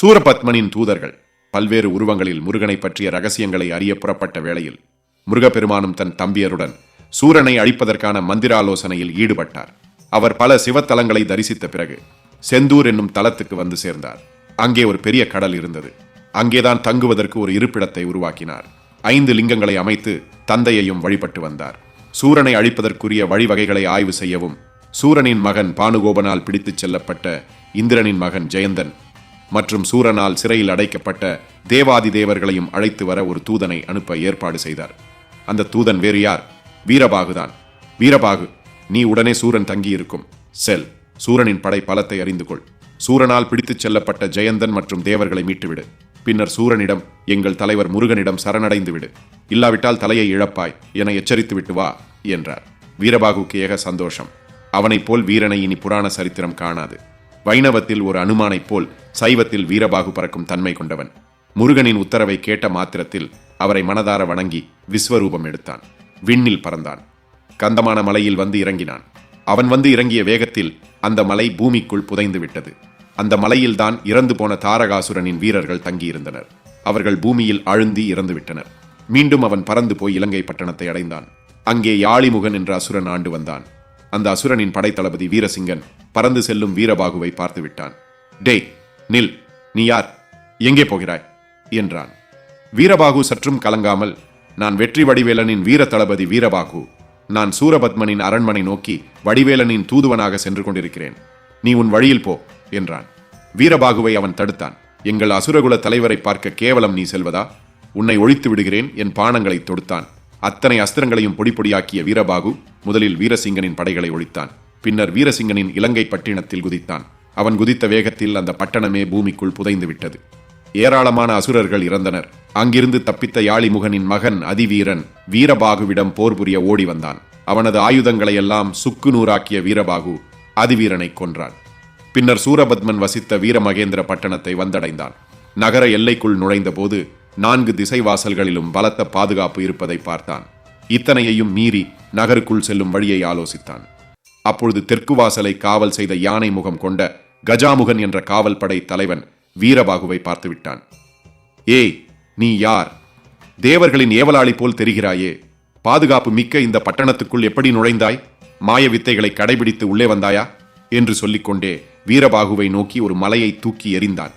சூரபத்மனின் தூதர்கள் பல்வேறு உருவங்களில் முருகனை பற்றிய ரகசியங்களை அறிய புறப்பட்ட வேளையில் முருகப்பெருமானும் தன் தம்பியருடன் சூரனை அழிப்பதற்கான மந்திராலோசனையில் ஈடுபட்டார். அவர் பல சிவத்தலங்களை தரிசித்த பிறகு செந்தூர் என்னும் தலத்துக்கு வந்து சேர்ந்தார். அங்கே ஒரு பெரிய கடல் இருந்தது. அங்கேதான் தங்குவதற்கு ஒரு இருப்பிடத்தை உருவாக்கினார். ஐந்து லிங்கங்களை அமைத்து தந்தையையும் வழிபட்டு வந்தார். சூரனை அழிப்பதற்குரிய வழிவகைகளை ஆய்வு செய்யவும் சூரனின் மகன் பானுகோபனால் பிடித்துச் செல்லப்பட்ட இந்திரனின் மகன் ஜெயந்தன் மற்றும் சூரனால் சிறையில் அடைக்கப்பட்ட தேவாதி தேவர்களையும் அழைத்து வர ஒரு தூதனை அனுப்ப ஏற்பாடு செய்தார். அந்த தூதன் வேறு யார்? வீரபாகுதான். வீரபாகு நீ உடனே சூரன் தங்கியிருக்கும். செல். சூரனின் படை பலத்தை அறிந்து கொள். சூரனால் பிடித்துச் செல்லப்பட்ட ஜெயந்தன் மற்றும் தேவர்களை மீட்டுவிடு. பின்னர் சூரனிடம் எங்கள் தலைவர் முருகனிடம் சரணடைந்து விடு. இல்லாவிட்டால் தலையை இழப்பாய். என எச்சரித்து விட்டு வா என்றார். வீரபாகுக்கு ஏக சந்தோஷம். அவனைப் போல் வீரனை இனி புராண சரித்திரம் காணாது. வைணவத்தில் ஒரு அனுமானைப் போல் சைவத்தில் வீரபாகு பறக்கும் தன்மை கொண்டவன். முருகனின் உத்தரவை கேட்ட மாத்திரத்தில் அவரை மனதார வணங்கி விஸ்வரூபம் எடுத்தான். விண்ணில் பறந்தான். கந்தமான மலையில் வந்து இறங்கினான். அவன் வந்து இறங்கிய வேகத்தில் அந்த மலை பூமிக்குள் புதைந்து விட்டது அந்த மலையில்தான் இறந்து போன தாரகாசுரனின் வீரர்கள் தங்கியிருந்தனர். அவர்கள் பூமியில் அழுந்தி இறந்து விட்டனர் மீண்டும் அவன் பறந்து போய் இலங்கை பட்டணத்தை அடைந்தான். அங்கே யாழிமுகன் என்ற அசுரன் ஆண்டு வந்தான். அந்த அசுரனின் படைத்தளபதி வீரசிங்கன் பறந்து செல்லும் வீரபாகுவை பார்த்து விட்டான் டேய் நில் நீ யார்? எங்கே போகிறாய்? என்றான். வீரபாகு சற்றும் கலங்காமல் நான் வெற்றி வடிவேலனின் வீர தளபதி வீரபாகு. நான் சூரபத்மனின் அரண்மனை நோக்கி வடிவேலனின் தூதுவனாக சென்று கொண்டிருக்கிறேன். நீ உன் வழியில் போ என்றான். வீரபாகுவை அவன் தடுத்தான். எங்கள் அசுரகுல தலைவரை பார்க்க கேவலம் நீ செல்வதா? உன்னை ஒழித்து விடுகிறேன் என் பானங்களை தொடுத்தான். அத்தனை அஸ்திரங்களையும் பொடி பொடியாக்கிய வீரபாகு முதலில் வீரசிங்கனின் படைகளை ஒழித்தான். பின்னர் வீரசிங்கனின் இலங்கை பட்டினத்தில் குதித்தான். அவன் குதித்த வேகத்தில் அந்த பட்டணமே பூமிக்குள் புதைந்து விட்டது. ஏராளமான அசுரர்கள் இறந்தனர். அங்கிருந்து தப்பித்த யாழிமுகனின் மகன் அதிவீரன் வீரபாகுவிடம் போர் புரிய ஓடி வந்தான். அவனது ஆயுதங்களை எல்லாம் சுக்கு நூறாக்கிய வீரபாகு அதிவீரனை கொன்றான். பின்னர் சூரபத்மன் வசித்த வீரமகேந்திர பட்டணத்தை வந்தடைந்தான். நகர எல்லைக்குள் நுழைந்தபோது நான்கு திசைவாசல்களிலும் பலத்த பாதுகாப்பு இருப்பதை பார்த்தான். இத்தனையையும் மீறி நகருக்குள் செல்லும் வழியை ஆலோசித்தான். அப்பொழுது தெற்கு வாசலை காவல் செய்த யானை முகம் கொண்ட கஜாமுகன் என்ற காவல் படை தலைவன் வீரபாகுவை பார்த்துவிட்டான். ஏய் நீ யார்? தேவர்களின் ஏவலாளி போல் தெரிகிறாயே. பாதுகாப்பு மிக்க இந்த பட்டணத்துக்குள் எப்படி நுழைந்தாய்? மாய வித்தைகளை கடைபிடித்து உள்ளே வந்தாயா? என்று சொல்லிக்கொண்டே வீரபாகுவை நோக்கி ஒரு மலையை தூக்கி எறிந்தான்.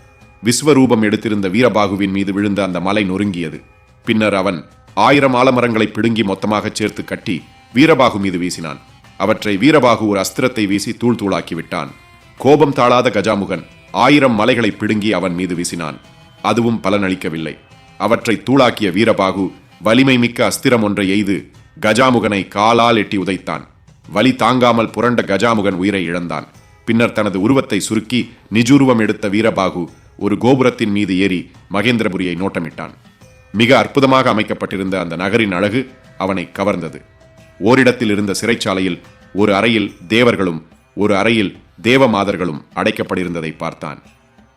விஸ்வரூபம் எடுத்திருந்த வீரபாகுவின் மீது விழுந்த அந்த மலை நொறுங்கியது. பின்னர் அவன் ஆயிரம் ஆலமரங்களை பிடுங்கி மொத்தமாகச் சேர்த்து கட்டி வீரபாகு மீது வீசினான். அவற்றை வீரபாகு ஒரு அஸ்திரத்தை வீசி தூள் தூளாக்கி விட்டான். கோபம் தாழாத கஜாமுகன் ஆயிரம் மலைகளை பிடுங்கி அவன் மீது வீசினான். அதுவும் பலனளிக்கவில்லை. அவற்றை தூளாக்கிய வீரபாகு வலிமை மிக்க அஸ்திரம் ஒன்றை எய்து கஜாமுகனை காலால் எட்டி உதைத்தான். வலி தாங்காமல் புரண்ட கஜாமுகன் உயிரை இழந்தான். பின்னர் தனது உருவத்தை சுருக்கி நிஜுருவம் எடுத்த வீரபாகு ஒரு கோபுரத்தின் மீது ஏறி மகேந்திரபுரியை நோட்டமிட்டான். மிக அற்புதமாக அமைக்கப்பட்டிருந்த அந்த நகரின் அழகு அவனை கவர்ந்தது. ஓரிடத்தில் இருந்த சிறைச்சாலையில் ஒரு அறையில் தேவர்களும் ஒரு அறையில் தேவமாதர்களும் அடைக்கப்பட்டிருந்ததை பார்த்தான்.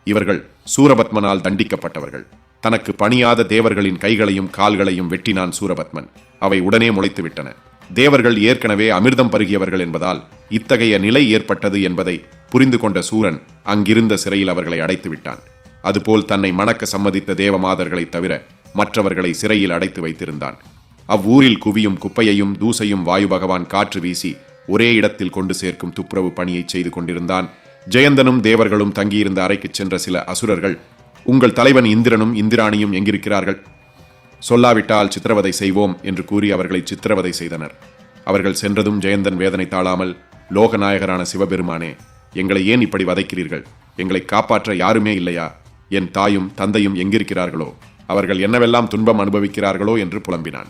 இவர்கள் சூரபத்மனால் தண்டிக்கப்பட்டவர்கள். தனக்கு பணியாத தேவர்களின் கைகளையும் கால்களையும் வெட்டினான் சூரபத்மன். அவை உடனே முளைத்து விட்டன தேவர்கள் ஏற்கனவே அமிர்தம் பருகியவர்கள் என்பதால் இத்தகைய நிலை ஏற்பட்டது என்பதை புரிந்து கொண்ட சூரன் அங்கிருந்த சிறையில் அவர்களை அடைத்து விட்டான் அதுபோல் தன்னை மணக்க சம்மதித்த தேவமாதர்களைத் தவிர மற்றவர்களை சிறையில் அடைத்து வைத்திருந்தான். அவ்வூரில் குவியும் குப்பையையும் தூசையும் வாயு பகவான் காற்று வீசி ஒரே இடத்தில் கொண்டு சேர்க்கும் துப்புரவு பணியை செய்து கொண்டிருந்தான். ஜெயந்தனும் தேவர்களும் தங்கியிருந்த அறைக்குச் சென்ற சில அசுரர்கள் உங்கள் தலைவன் இந்திரனும் இந்திராணியும் எங்கிருக்கிறார்கள்? சொல்லாவிட்டால் சித்திரவதை செய்வோம் என்று கூறி அவர்களை சித்திரவதை செய்தனர். அவர்கள் சென்றதும் ஜெயந்தன் வேதனை தாழாமல் லோகநாயகரான சிவபெருமானே எங்களை ஏன் இப்படி வதைக்கிறீர்கள்? எங்களை காப்பாற்ற யாருமே இல்லையா? என் தாயும் தந்தையும் எங்கிருக்கிறார்களோ? அவர்கள் என்னவெல்லாம் துன்பம் அனுபவிக்கிறார்களோ என்று புலம்பினான்.